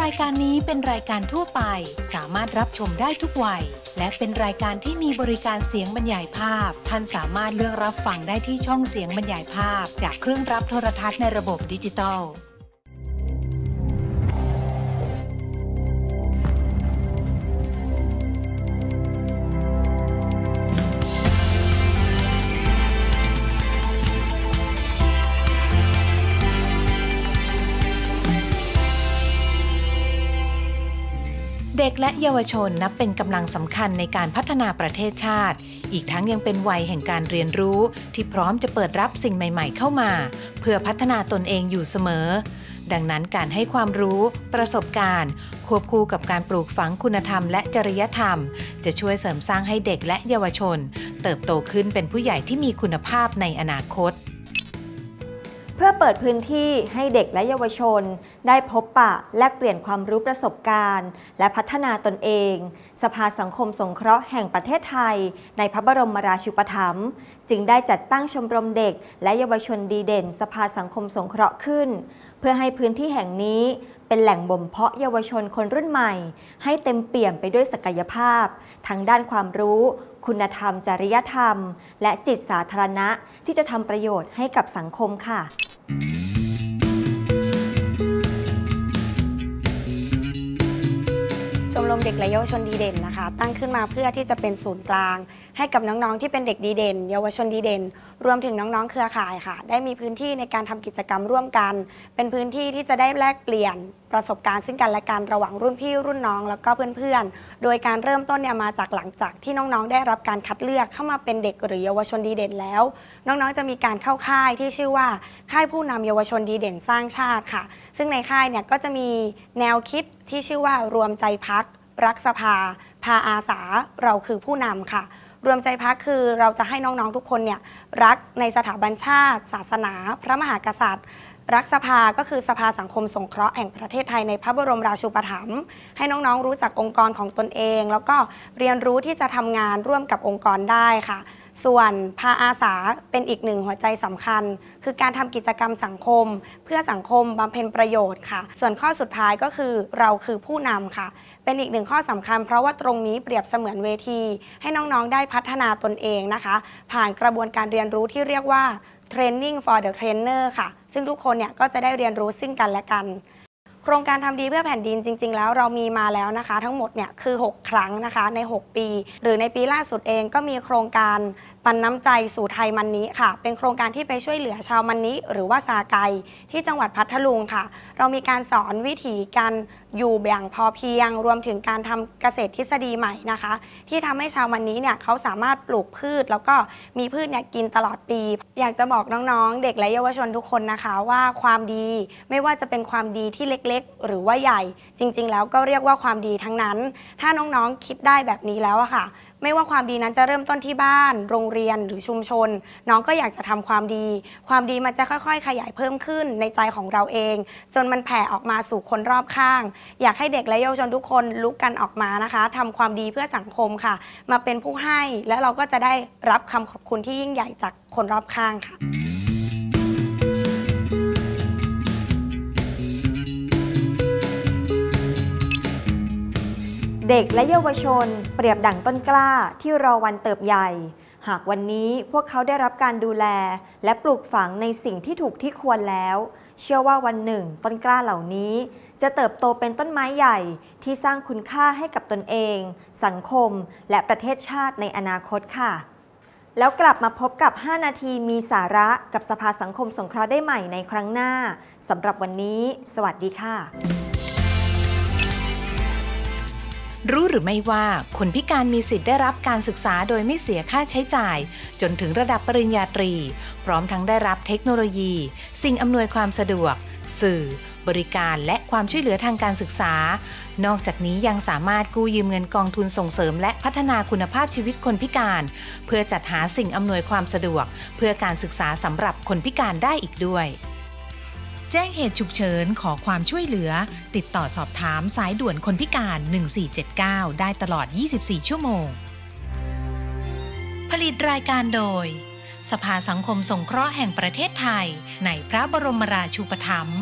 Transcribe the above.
รายการนี้เป็นรายการทั่วไป สามารถรับชมได้ทุกวัย และเป็นรายการที่มีบริการเสียงบรรยายภาพ ท่านสามารถเลือกรับฟังได้ที่ช่องเสียงบรรยายภาพ จากเครื่องรับโทรทัศน์ในระบบดิจิตอล ด็กและเยาวชนนับเป็นกำลังสำคัญในการพัฒนาประเทศชาติ อีกทั้งยังเป็นวัยแห่งการเรียนรู้ ที่พร้อมจะเปิดรับสิ่งใหม่ๆ เข้ามา เพื่อพัฒนาตนเองอยู่เสมอ ดังนั้นการให้ความรู้ประสบการณ์ ควบคู่กับการปลูกฝังคุณธรรมและจริยธรรม จะช่วยเสริมสร้างให้เด็กและเยาวชน เติบโตขึ้นเป็นผู้ใหญ่ที่มีคุณภาพในอนาคต เพื่อเปิดพื้นที่ให้เด็กและเยาวชน ได้พบปะแลกเปลี่ยนความรู้ประสบการณ์ และพัฒนาตนเอง สภาสังคมสงเคราะห์แห่งประเทศไทย ในพระบรมราชูปถัมภ์จึงได้จัดตั้งชมรมเด็ก และเยาวชนดีเด่น สภาสังคมสงเคราะห์ขึ้น เพื่อให้พื้นที่แห่งนี้ เป็นแหล่งบ่มเพาะเยาวชนคนรุ่นใหม่ ให้เต็มเปี่ยมไปด้วยศักยภาพทั้งด้านความรู้ คุณธรรม จริยธรรม และจิตสาธารณะที่จะทำประโยชน์ให้กับสังคมค่ะ เด็กและเยาวชนดีเด่นนะคะ ตั้งขึ้นมาเพื่อที่จะเป็นศูนย์กลาง ให้กับน้องๆที่เป็นเด็กดีเด่น เยาวชนดีเด่น รวมถึงน้องๆเครือข่ายค่ะ ได้มีพื้นที่ในการทำกิจกรรมร่วมกัน เป็นพื้นที่ที่จะได้แลกเปลี่ยนประสบการณ์ซึ่งกันและกันระหว่างรุ่นพี่รุ่นน้องแล้วก็เพื่อนๆ โดยการเริ่มต้นเนี่ยมาจากหลังจากที่น้องๆ ได้รับการคัดเลือกเข้ามาเป็นเด็กหรือเยาวชนดีเด่นแล้ว น้องๆ จะมีการเข้าค่ายที่ชื่อว่า ค่ายผู้นำเยาวชนดีเด่นสร้างชาติค่ะ ซึ่งในค่ายเนี่ยก็จะมีแนวคิดที่ชื่อว่ารวมใจพัก รักสภา พาอาสาเราคือผู้นำค่ะ รวมใจพักคือเราจะให้น้องๆทุกคนเนี่ยรักในสถาบันชาติ ศาสนา พระมหากษัตริย์ รักสภาก็คือสภาสังคมสงเคราะห์แห่งประเทศไทยในพระบรมราชูปถัมภ์ให้น้องๆรู้จักองค์กรของตนเอง แล้วก็เรียนรู้ที่จะทำงานร่วมกับองค์กรได้ค่ะ ส่วนพาอาสาเป็นอีกหนึ่งหัวใจสำคัญ คือการทำกิจกรรมสังคม เพื่อสังคมบำเพ็ญประโยชน์ค่ะ ส่วนข้อสุดท้ายก็คือเราคือผู้นำค่ะ เป็นอีกหนึ่งข้อสำคัญ เพราะว่าตรงนี้เปรียบเสมือนเวที ให้น้องๆได้พัฒนาตนเองนะคะ ผ่านกระบวนการเรียนรู้ที่เรียกว่า training for the trainer ค่ะ ซึ่งทุกคนเนี่ยก็จะได้เรียนรู้ซึ่งกันและกัน โครงการทำดีเพื่อแผ่นดินจริง ๆ แล้วเรามีมาแล้วนะคะ ทั้งหมดเนี่ยคือ 6 ครั้งนะคะใน 6 ปี หรือในปีล่าสุดเองก็มีโครงการปันน้ำใจสู่ไทยมันนี้ค่ะ เป็นโครงการที่ไปช่วยเหลือชาวมันนี้หรือว่าซาไกที่จังหวัดพัทลุงค่ะ เรามีการสอนวิถีการอยู่อย่างพอเพียง รวมถึงการทำเกษตรทฤษฎีใหม่นะคะ ที่ทำให้ชาวมันนี้เนี่ยเขาสามารถปลูกพืช แล้วก็มีพืชเนี่ยกินตลอดปี อยากจะบอกน้องๆ เด็กและเยาวชนทุกคนนะคะ ว่าความดีไม่ว่าจะเป็นความดีที่เล็กๆหรือว่าใหญ่ จริง ๆ แล้วก็เรียกว่าความดีทั้งนั้น ถ้าน้องๆคิดได้แบบนี้แล้วอะค่ะ ไม่ว่าความดีนั้นจะเริ่มต้นที่บ้าน โรงเรียนหรือชุมชน น้องก็อยากจะทำความดี ความดีมันจะค่อย ๆ ขยายเพิ่มขึ้นในใจของเราเอง จนมันแผ่ออกมาสู่คนรอบข้าง อยากให้เด็กและเยาวชนทุกคนลุกกันออกมานะคะทำความดีเพื่อสังคมค่ะ มาเป็นผู้ให้และเราก็จะได้รับคำขอบคุณที่ยิ่งใหญ่จากคนรอบข้างค่ะ เด็กและเยาวชน เปรียบดั่งต้นกล้าที่รอวันเติบใหญ่ หากวันนี้พวกเขาได้รับการดูแล และปลูกฝังในสิ่งที่ถูกที่ควรแล้ว เชื่อว่าวันหนึ่ง ต้นกล้าเหล่านี้ จะเติบโตเป็นต้นไม้ใหญ่ที่สร้างคุณค่าให้กับตนเอง สังคม และประเทศชาติในอนาคตค่ะ แล้วกลับมาพบกับ 5 นาทีมีสาระกับสภาสังคมสงเคราะห์ได้ใหม่ในครั้งหน้าสำหรับวันนี้ สวัสดีค่ะ รู้หรือไม่ว่าคนพิการมีสิทธิ์ได้รับการศึกษาโดยไม่เสียค่าใช้จ่าย จนถึงระดับปริญญาตรี พร้อมทั้งได้รับเทคโนโลยี สิ่งอำนวยความสะดวก สื่อ บริการและความช่วยเหลือทางการศึกษา นอกจากนี้ยังสามารถกู้ยืมเงินกองทุนส่งเสริม และพัฒนาคุณภาพชีวิตคนพิการ เพื่อจัดหาสิ่งอำนวยความสะดวก เพื่อการศึกษาสำหรับคนพิการได้อีกด้วย แจ้งเหตุฉุกเฉินขอความช่วยเหลือ ติดต่อสอบถามสายด่วนคนพิการ 1479 ได้ตลอด 24 ชั่วโมง ผลิตรายการโดย สภาสังคมสงเคราะห์แห่งประเทศไทย ในพระบรมราชูปถัมภ์